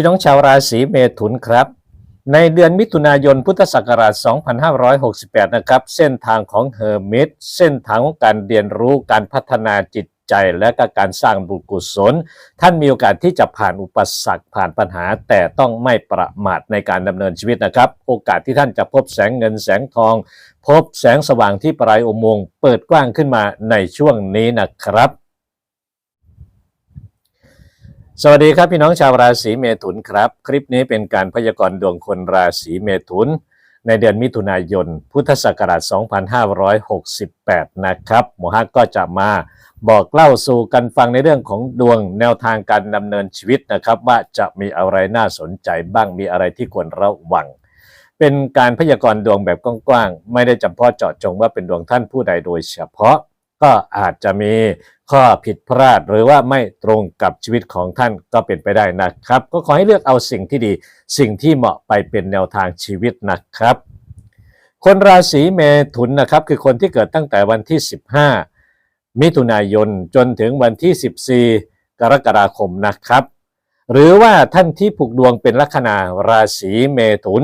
พี่น้องชาวราศีเมถุนครับ ในเดือนมิถุนายนพุทธศักราช 2568 นะครับ เส้นทางของเฮอร์มิตเส้นทางของการเรียนรู้การพัฒนาจิตใจและก็การสร้างบุญกุศล ท่านมีโอกาสที่จะผ่านอุปสรรคผ่านปัญหา แต่ต้องไม่ประมาทในการดำเนินชีวิตนะครับ โอกาสที่ท่านจะพบแสงเงินแสงทอง พบแสงสว่างที่ปลายอุโมงค์เปิดกว้างขึ้นมาในช่วงนี้นะครับ สวัสดีครับพี่น้องชาวราศีเมถุนครับ คลิปนี้เป็นการพยากรณ์ดวงคนราศีเมถุน ในเดือนมิถุนายน พุทธศักราช 2568 นะครับ หมอฮักก็จะมาบอกเล่าสู่กันฟังในเรื่องของดวงแนวทางการดำเนินชีวิตนะครับ ว่าจะมีอะไรน่าสนใจบ้างมีอะไรที่ควรระวัง เป็นการพยากรณ์ดวงแบบกว้างๆไม่ได้จำเพาะเจาะจงว่าเป็นดวงท่านผู้ใดโดยเฉพาะ ก็อาจจะมีข้อผิดพลาดหรือว่าไม่ตรงกับชีวิตของท่านก็เป็นไปได้นะครับ ก็ขอให้เลือกเอาสิ่งที่ดี สิ่งที่เหมาะไปเป็นแนวทางชีวิตนะครับ คนราศีเมถุนนะครับ คือคนที่เกิดตั้งแต่วันที่ 15 มิถุนายนจนถึงวันที่ 14 กรกฎาคมนะครับ หรือว่าท่านที่ผูกดวงเป็นลัคนาราศีเมถุน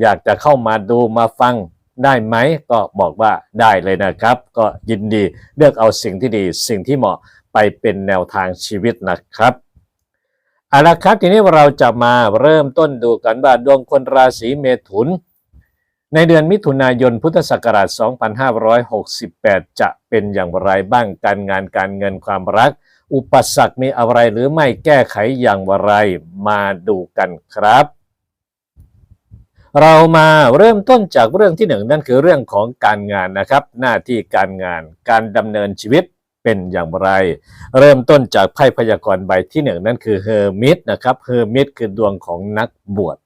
อยากจะเข้ามาดูมาฟัง ได้ไหมก็บอกว่าได้เลยนะครับ ก็ยินดีเลือกเอาสิ่งที่ดีสิ่งที่เหมาะไปเป็นแนวทางชีวิตนะครับเอาละครับทีนี้เราจะมาเริ่มต้นดูกันว่าดวงคนราศีเมถุน ในเดือนมิถุนายนพุทธศักราช 2568 จะเป็นอย่างไรบ้างการงานการเงินความรัก อุปสรรคมีอะไรหรือไม่แก้ไขอย่างไรมาดูกันครับ เรามาเริ่มต้นจากเรื่องที่หนึ่งนั่นคือเรื่องของการงานนะครับ หน้าที่การงานการดำเนินชีวิตเป็นอย่างไร เริ่มต้นจากไพ่พยากรณ์ใบที่หนึ่งนั่นคือเฮอร์มิตนะครับเฮอร์มิตคือดวงของนักบวช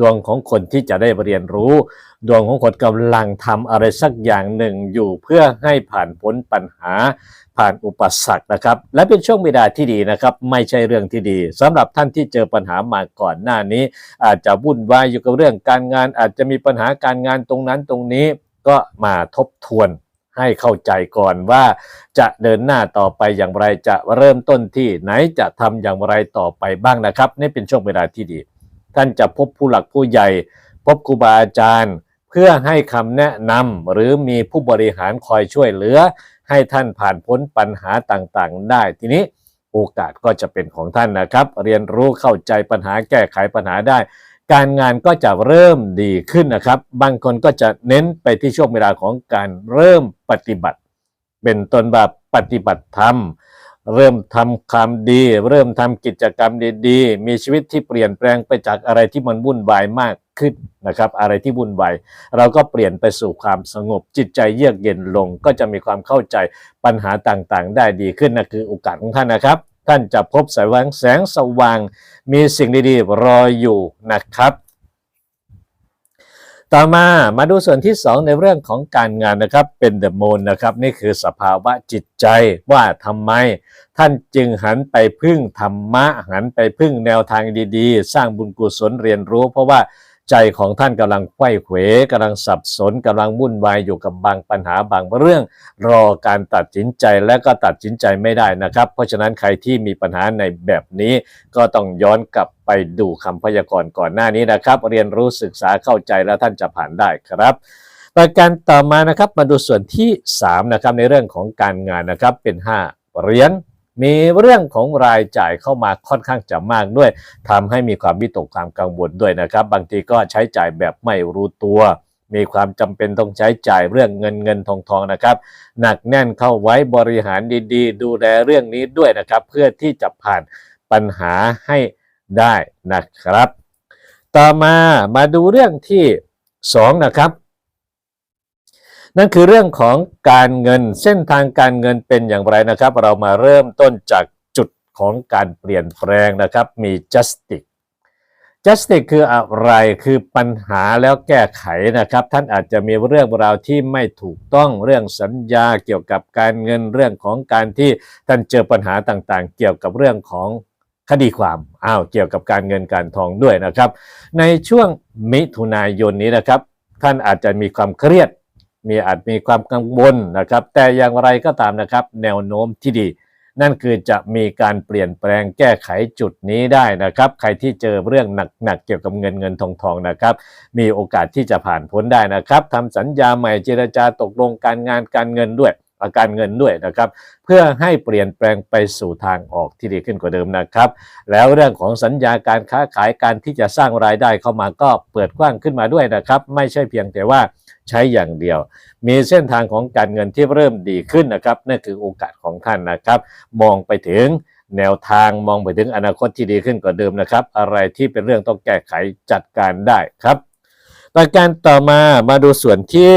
ดวงของคนที่จะได้เรียนรู้ ดวงของคนกำลังทำอะไรสักอย่างหนึ่งอยู่เพื่อให้ผ่านพ้นปัญหา ผ่านอุปสรรคนะครับ และเป็นช่วงเวลาที่ดีนะครับ ไม่ใช่เรื่องที่ดีสำหรับท่านที่เจอปัญหามาก่อนหน้านี้ อาจจะวุ่นวายอยู่กับเรื่องการงาน อาจจะมีปัญหาการงานตรงนั้นตรงนี้ก็มาทบทวนให้เข้าใจก่อนว่าจะเดินหน้าต่อไปอย่างไรจะเริ่มต้นที่ไหนจะทำอย่างไรต่อไปบ้างนะครับ นี่เป็นช่วงเวลาที่ดี ท่านจะพบผู้หลักผู้ใหญ่ พบครูบาอาจารย์ เพื่อให้คำแนะนำหรือมีผู้บริหารคอยช่วยเหลือ ให้ท่านผ่านพ้นปัญหาต่างๆ ได้ทีนี้โอกาสก็จะเป็นของท่านนะครับ เรียนรู้เข้าใจปัญหาแก้ไขปัญหาได้ การงานก็จะเริ่มดีขึ้นนะครับ บางคนก็จะเน้นไปที่ช่วงเวลาของการเริ่มปฏิบัติ เป็นตนแบบปฏิบัติธรรม เริ่มทำความดี เริ่มทำกิจกรรมดีๆ มีชีวิตที่เปลี่ยนแปลงไปจากอะไรที่มันวุ่นวายมากขึ้นนะครับ อะไรที่วุ่นวายเราก็เปลี่ยนไปสู่ความสงบ จิตใจเยือกเย็นลง ก็จะมีความเข้าใจปัญหาต่างๆ ได้ดีขึ้นนะคือโอกาสของท่านนะครับ ท่านจะพบแสงแสงสว่าง มีสิ่งดีๆ รออยู่นะครับ ต่อมามาดูส่วนที่ 2 ในเรื่องของการงานนะครับเป็นเดอะมูนนะครับนี่คือสภาวะจิตใจว่าทำไม ท่านจึงหันไปพึ่งธรรมะหันไปพึ่งแนวทางดีๆ สร้างบุญกุศลเรียนรู้ เพราะว่า ใจของท่านกำลังไขว้เขวกำลังสับสนกำลังวุ่นวายอยู่กับบางปัญหาบางเรื่อง รอการตัดสินใจและก็ตัดสินใจไม่ได้นะครับ เพราะฉะนั้นใครที่มีปัญหาในแบบนี้ก็ต้องย้อนกลับไปดูคำพยากรณ์ก่อนหน้านี้นะครับ เรียนรู้ศึกษาเข้าใจแล้วท่านจะผ่านได้ครับประการต่อมานะครับมาดูส่วนที่ 3 นะครับในเรื่องของการงานนะครับเป็น 5เหรียญ มีเรื่องของรายจ่ายเข้ามาค่อนข้างจะมากด้วยทำให้มีความวิตกความกังวลด้วยนะครับ บางทีก็ใช้จ่ายแบบไม่รู้ตัว มีความจำเป็นต้องใช้จ่ายเรื่องเงินเงินทองทองนะครับ หนักแน่นเข้าไว้บริหารดี ๆ ดูแลเรื่องนี้ด้วยนะครับ เพื่อที่จะผ่านปัญหาให้ได้นะครับ ต่อมามาดูเรื่องที่ 2 นะครับ นั่นคือเรื่องของการเงินเส้นทางการเงินเป็นอย่างไรนะครับ เรามาเริ่มต้นจากจุดของการเปลี่ยนแปลงนะครับมี justice justice คืออะไรคือปัญหาแล้วแก้ไขนะครับ ท่านอาจจะมีเรื่องราวที่ไม่ถูกต้องเรื่องสัญญาเกี่ยวกับการเงินเรื่องของการที่ท่านเจอปัญหาต่างๆ เกี่ยวกับเรื่องของคดีความ อ้าว เกี่ยวกับการเงินการทองด้วยนะครับ ในช่วงมิถุนายนนี้นะครับ ท่านอาจจะมีความเครียด มีอาจมีความกังวลนะครับ แต่อย่างไรก็ตามนะครับ แนวโน้มที่ดี นั่นคือจะมีการเปลี่ยนแปลงแก้ไขจุดนี้ได้นะครับ ใครที่เจอเรื่องหนักๆเกี่ยวกับเงินเงินทองทองนะครับ มีโอกาสที่จะผ่านพ้นได้นะครับทำสัญญาใหม่เจรจาตกลงการงานการเงินด้วยอาการเงินด้วยนะครับ เพื่อให้เปลี่ยนแปลงไปสู่ทางออกที่ดีขึ้นกว่าเดิมนะครับ แล้วเรื่องของสัญญาการค้าขายการที่จะสร้างรายได้เข้ามาก็เปิดกว้างขึ้นมาด้วยนะครับ ไม่ใช่เพียงแต่ว่า ใช้อย่างเดียว มีเส้นทางของการเงินที่เริ่มดีขึ้นนะครับนั่นคือโอกาสของท่านนะครับ มองไปถึงแนวทางมองไปถึงอนาคตที่ดีขึ้นกว่าเดิมนะครับ อะไรที่เป็นเรื่องต้องแก้ไขจัดการได้ครับประการต่อมามาดูส่วนที่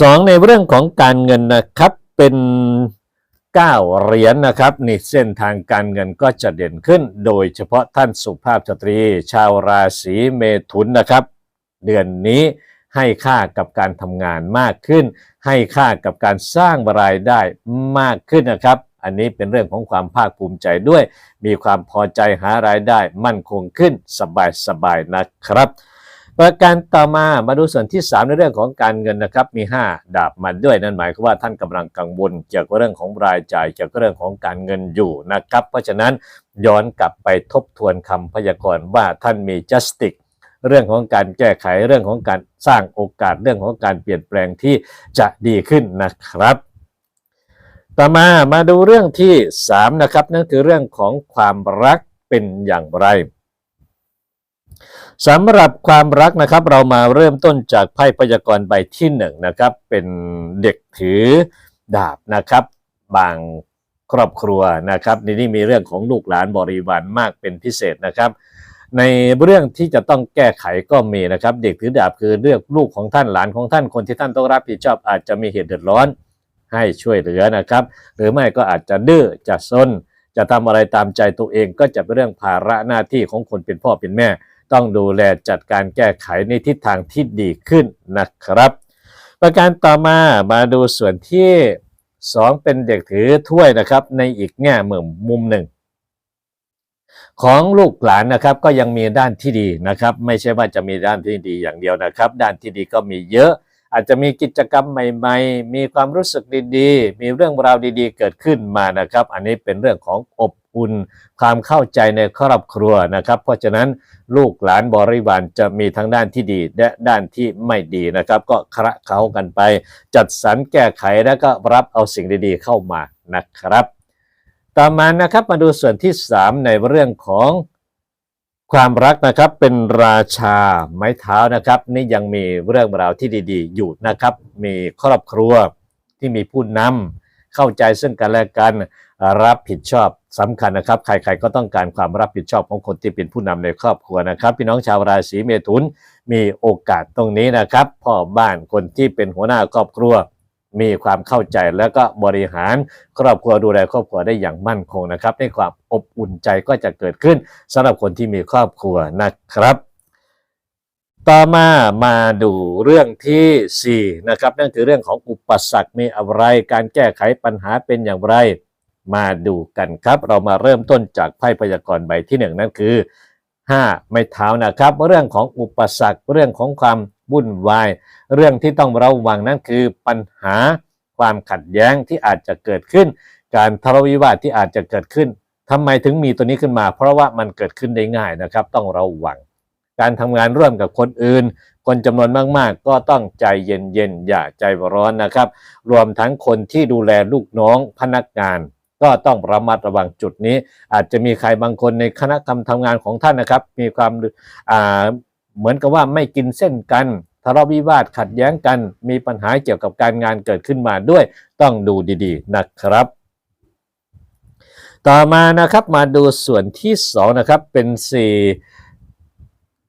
สองในเรื่องของการเงินนะครับเป็นก้าเหรียญนะครับนี่เส้นทางการเงินก็จะเด่นขึ้น โดยเฉพาะท่านสุภาพสตรี ชาวราศีเมถุนนะครับ เดือนนี้ให้ค่ากับการทำงานมากขึ้น ให้ค่ากับการสร้างรายได้มากขึ้นนะครับ อันนี้เป็นเรื่องของความภาคภูมิใจด้วย มีความพอใจหารายได้มั่นคงขึ้นสบายๆนะครับ ประการต่อมามาดูส่วนที่ 3 ในเรื่องของการเงินนะครับ มี 5 ดาบมาด้วยนั่นหมายความว่าท่านกำลังกังวลเกี่ยวกับเรื่องของรายจ่ายเกี่ยวกับเรื่องของการเงินอยู่นะครับ เพราะฉะนั้นย้อนกลับไปทบทวนคำพยากรณ์ว่าท่านมี justice เรื่องของการแก้ไขเรื่องของการสร้างโอกาสเรื่องของการเปลี่ยนแปลงที่จะดีขึ้นนะครับ ต่อมามาดูเรื่องที่ 3 นะครับ นั่นคือเรื่องของความรักเป็นอย่างไรสำหรับความรักนะครับ เรามาเริ่มต้นจากไพ่พยากรณ์ใบที่1นนะครับ เป็นเด็กถือดาบนะครับ บางครอบครัวนะครับในนี้มีเรื่องของลูกหลานบริวารมากเป็นพิเศษนะครับ ในเรื่องที่จะต้องแก้ไขก็มีนะครับ เด็กถือดาบคือเลือกลูกของท่านหลานของท่านคนที่ท่านต้องรับผิดชอบอาจจะมีเหตุเดือดร้อนให้ช่วยเหลือนะครับ หรือไม่ก็อาจจะดื้อจะซนจะทำอะไรตามใจตัวเองก็จะเป็นเรื่องภาระหน้าที่ของคนเป็นพ่อเป็นแม่ ต้องดูแลจัดการแก้ไขในทิศทางที่ดีขึ้นนะครับ ประการต่อมามาดูส่วนที่ 2 เป็นเด็กถือถ้วยนะครับ ในอีกแง่มุมมุมหนึ่ง ของลูกหลานนะครับก็ยังมีด้านที่ดีนะครับ ไม่ใช่ว่าจะมีด้านที่ดีอย่างเดียวนะครับ ด้านที่ดีก็มีเยอะ อาจจะมีกิจกรรมใหม่ ๆ มีความรู้สึกดีๆ มีเรื่องราวดีๆ เกิดขึ้นมานะครับ อันนี้เป็นเรื่องของอบอุ่นความเข้าใจในครอบครัวนะครับ เพราะฉะนั้นลูกหลานบริวารจะมีทั้งด้านที่ดีและด้านที่ไม่ดีนะครับ ก็คระเขากันไป จัดสรรแก้ไขแล้วก็รับเอาสิ่งดีๆ เข้ามานะครับ ต่อมานะครับมาดูส่วนที่ 3 ในเรื่องของความรักนะครับเป็นราชาไม้เท้านะครับ นี่ยังมีเรื่องราวที่ดี ๆ อยู่นะครับ มีครอบครัวที่มีผู้นำเข้าใจซึ่งกันและกันรับผิดชอบสำคัญนะครับ ใครๆก็ต้องการความรับผิดชอบของคนที่เป็นผู้นำในครอบครัวนะครับ พี่น้องชาวราศีเมถุนมีโอกาสตรงนี้นะครับ พ่อบ้านคนที่เป็นหัวหน้าครอบครัว มีความเข้าใจแล้วก็บริหารครอบครัวดูแลครอบครัวได้อย่างมั่นคงนะครับในความอบอุ่นใจก็จะเกิดขึ้นสำหรับคนที่มีครอบครัวนะครับ ต่อมามาดูเรื่องที่4นะครับนั่นคือเรื่องของอุปสรรคมีอะไรการแก้ไขปัญหาเป็นอย่างไร มาดูกันครับ เรามาเริ่มต้นจากไพ่พยากรณ์ใบที่ 1 นั่นคือ 5 ไม้เท้านะครับ เรื่องของอุปสรรคเรื่องของความวุ่นวาย เรื่องที่ต้องระวังนั่นคือปัญหาความขัดแย้งที่อาจจะเกิดขึ้น การทะเลาะวิวาทที่อาจจะเกิดขึ้นทำไมถึงมีตัวนี้ขึ้นมา เพราะว่ามันเกิดขึ้นได้ง่ายนะครับ ต้องระวัง การทำงานร่วมกับคนอื่น คนจำนวนมากๆ ก็ต้องใจเย็นๆอย่าใจร้อนนะครับ รวมทั้งคนที่ดูแลลูกน้องพนักงาน ก็ต้องระมัดระวังจุดนี้ อาจจะมีใครบางคนในคณะกรรมทำงานของท่านนะครับ มีความเหมือนกับว่าไม่กินเส้นกันทะเลาะวิวาทขัดแย้งกัน มีปัญหาเกี่ยวกับการงานเกิดขึ้นมาด้วย ต้องดูดีๆนะครับ ต่อมานะครับมาดูส่วนที่2นะครับเป็นสี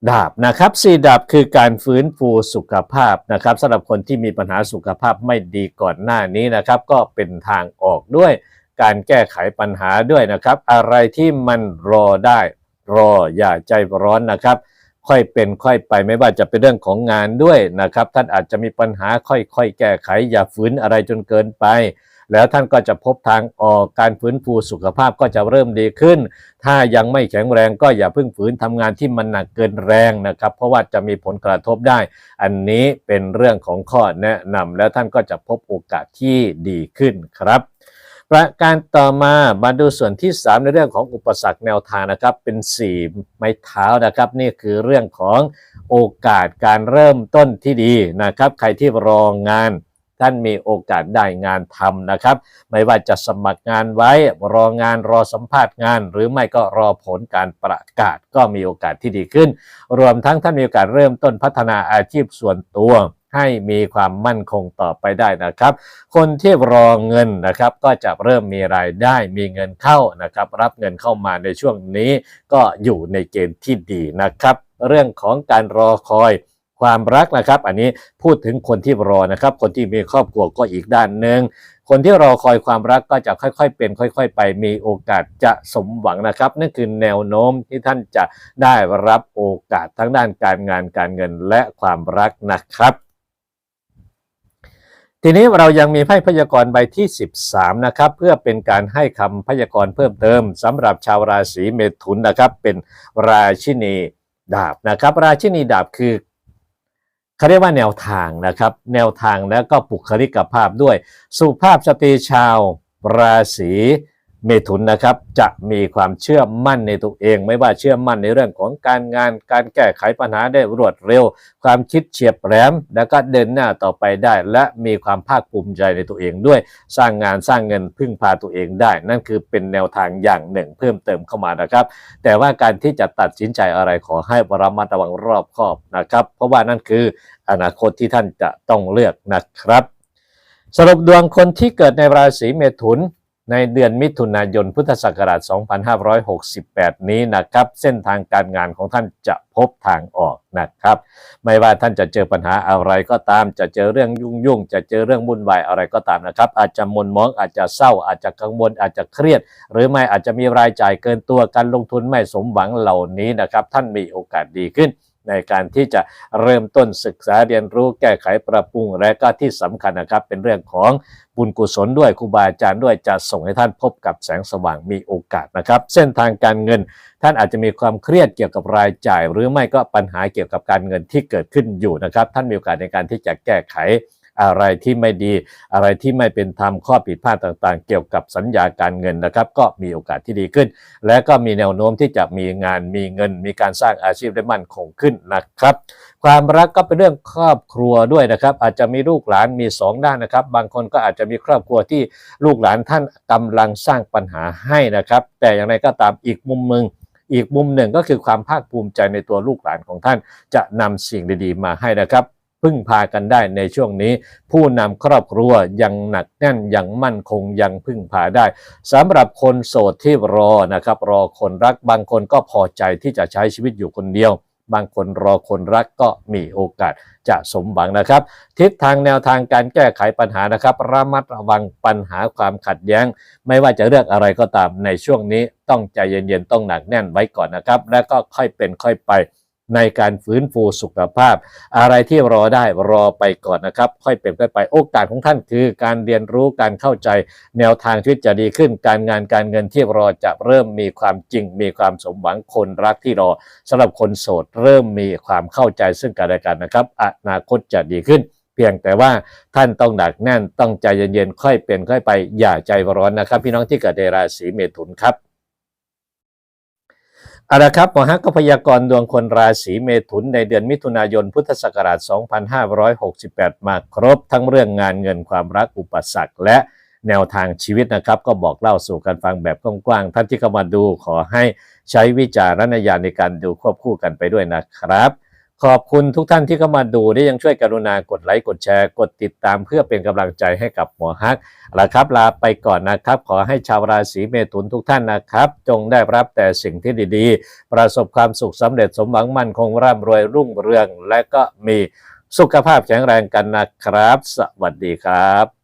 ดาบนะครับสีดาบคือการฟื้นฟูสุขภาพนะครับสำหรับคนที่มีปัญหาสุขภาพไม่ดีก่อนหน้านี้นะครับ ก็เป็นทางออกด้วย การแก้ไขปัญหาด้วยนะครับ อะไรที่มันรอได้ รออย่าใจร้อนนะครับ ค่อยเป็นค่อยไปไม่ว่าจะเป็นเรื่องของงานด้วยนะครับ ท่านอาจจะมีปัญหาค่อยๆ แก้ไข อย่าฝืนอะไรจนเกินไป แล้วท่านก็จะพบทางออกการฟื้นฟูสุขภาพก็จะเริ่มดีขึ้น ถ้ายังไม่แข็งแรงก็อย่าเพิ่งฝืนทำงานที่มันหนักเกินแรงนะครับ เพราะว่าจะมีผลกระทบได้ อันนี้เป็นเรื่องของข้อแนะนำแล้วท่านก็จะพบโอกาสที่ดีขึ้นครับ ประการต่อมามาดูส่วนที่ 3 ในเรื่องของอุปสรรคแนวทางนะครับ เป็น 4 ไม้เท้านะครับ นี่คือเรื่องของโอกาสการเริ่มต้นที่ดีนะครับ ใครที่รองานท่านมีโอกาสได้งานทำนะครับ ไม่ว่าจะสมัครงานไว้รองานรอสัมภาษณ์งาน หรือไม่ก็รอผลการประกาศก็มีโอกาสที่ดีขึ้น รวมทั้งท่านมีโอกาสเริ่มต้นพัฒนาอาชีพส่วนตัว ให้มีความมั่นคงต่อไปได้นะครับ คนที่รอเงินนะครับก็จะเริ่มมีรายได้มีเงินเข้านะครับ รับเงินเข้ามาในช่วงนี้ก็อยู่ในเกณฑ์ที่ดีนะครับ เรื่องของการรอคอยความรักนะครับ อันนี้พูดถึงคนที่รอนะครับ คนที่มีครอบครัวก็อีกด้านหนึ่งคนที่รอคอยความรักก็จะค่อยๆ เป็น ค่อย ๆ ไปมีโอกาสจะสมหวังนะครับ นั่นคือแนวโน้มที่ท่านจะได้รับโอกาสทั้งด้านการงานการเงินและความรักนะครับ ทีนี้เรายังมีไพ่พยากรณ์ใบที่ 13 นะครับ เพื่อเป็นการให้คำพยากรณ์เพิ่มเติมสำหรับชาวราศีเมถุนนะครับ เป็นราชินีดาบนะครับ ราชินีดาบคือเขาเรียกว่าแนวทางนะครับ แนวทางแล้วก็ปุคลิกภาพด้วย สุภาพสตรีชาวราศี เมถุนนะครับจะมีความเชื่อมั่นในตัวเอง ไม่ว่าเชื่อมั่นในเรื่องของการงาน การแก้ไขปัญหาได้รวดเร็ว ความคิดเฉียบแหลมแล้วก็เดินหน้าต่อไปได้ และมีความภาคภูมิใจในตัวเองด้วยสร้างงานสร้างเงินพึ่งพาตัวเองได้ นั่นคือเป็นแนวทางอย่างหนึ่ง เพิ่มเติมเข้ามานะครับ แต่ว่าการที่จะตัดสินใจอะไรขอให้ระมัดระวังรอบคอบนะครับ เพราะว่านั่นคืออนาคตที่ท่านจะต้องเลือกนะครับ สรุปดวงคนที่เกิดในราศีเมถุน ในเดือนมิถุนายนพุทธศักราช 2568 นี้นะครับ เส้นทางการงานของท่านจะพบทางออกนะครับ ไม่ว่าท่านจะเจอปัญหาอะไรก็ตาม จะเจอเรื่องยุ่งยุ่งจะเจอเรื่องวุ่นวายอะไรก็ตามนะครับ อาจจะมนมองอาจจะเศร้า อาจจะกังวลอาจจะเครียด หรือไม่อาจจะมีรายจ่ายเกินตัวการลงทุนไม่สมหวังเหล่านี้นะครับ ท่านมีโอกาสดีขึ้น ในการที่จะเริ่มต้นศึกษาเรียนรู้แก้ไขปรับปรุงและก็ที่สำคัญนะครับ เป็นเรื่องของบุญกุศลด้วยครูบาอาจารย์ด้วยจะส่งให้ท่านพบกับแสงสว่างมีโอกาสนะครับ เส้นทางการเงิน ท่านอาจจะมีความเครียดเกี่ยวกับรายจ่าย หรือไม่ก็ปัญหาเกี่ยวกับการเงินที่เกิดขึ้นอยู่นะครับ ท่านมีโอกาสในการที่จะแก้ไข อะไรที่ไม่ดี อะไรที่ไม่เป็นธรรมข้อผิดพลาดต่างๆ เกี่ยวกับสัญญาการเงินนะครับ ก็มีโอกาสที่ดีขึ้น และก็มีแนวโน้มที่จะมีงานมีเงิน มีการสร้างอาชีพได้มั่นคงขึ้นนะครับความรักก็เป็นเรื่องครอบครัวด้วยนะครับ อาจจะมีลูกหลานมีสองด้านนะครับ บางคนก็อาจจะมีครอบครัวที่ลูกหลานท่านกำลังสร้างปัญหาให้นะครับ แต่อย่างไรก็ตามอีกมุมหนึ่งอีกมุมหนึ่งก็คือความภาคภูมิใจในตัวลูกหลานของท่าน จะนำสิ่งดีๆมาให้นะครับ พึ่งพากันได้ในช่วงนี้ ผู้นำครอบครัวยังหนักแน่นยังมั่นคงยังพึ่งพาได้สำหรับคนโสดที่รอนะครับ รอคนรักบางคนก็พอใจที่จะใช้ชีวิตอยู่คนเดียว บางคนรอคนรักก็มีโอกาสจะสมหวังนะครับ ทิศทางแนวทางการแก้ไขปัญหานะครับ ระมัดระวังปัญหาความขัดแย้ง ไม่ว่าจะเลือกอะไรก็ตามในช่วงนี้ต้องใจเย็นๆต้องหนักแน่นไว้ก่อนนะครับ แล้วก็ค่อยเป็นค่อยไป ในการฟื้นฟูสุขภาพ อะไรที่รอได้รอไปก่อนนะครับ ค่อยเป็นค่อยไปโอกาสของท่านคือ การเรียนรู้การเข้าใจ แนวทางชีวิตจะดีขึ้น การงานการเงินที่รอจะเริ่มมีความจริง มีความสมหวังคนรักที่รอสำหรับคนโสดเริ่มมีความเข้าใจซึ่งกันและกันนะครับอนาคตจะดีขึ้นเพียงแต่ว่าท่านต้องหนักแน่นต้องใจเย็นๆค่อยเป็นค่อยไปอย่าใจร้อนนะครับ พี่น้องที่เกิดในราศีเมถุนครับ เอาละครับหมอฮักก็พยากรณ์ดวงคนราศีเมถุนในเดือนมิถุนายนพุทธศักราช 2568 มาครบทั้งเรื่องงานเงินความรักอุปสรรคและแนวทางชีวิตนะครับ ก็บอกเล่าสู่กันฟังแบบกว้างๆท่านที่เข้ามาดูขอให้ใช้วิจารณญาณในการดูควบคู่กันไปด้วยนะครับ ขอบคุณทุกท่านที่เข้ามาดูได้ยังช่วยกรุณากดไลค์กดแชร์กดติดตามเพื่อเป็นกำลังใจให้กับหมอฮักเอาละครับลาไปก่อนนะครับ ขอให้ชาวราศีเมถุนทุกท่านนะครับ จงได้รับแต่สิ่งที่ดีๆ ประสบความสุขสำเร็จสมหวังมั่นคงร่ำรวยรุ่งเรือง และก็มีสุขภาพแข็งแรงกันนะครับ สวัสดีครับ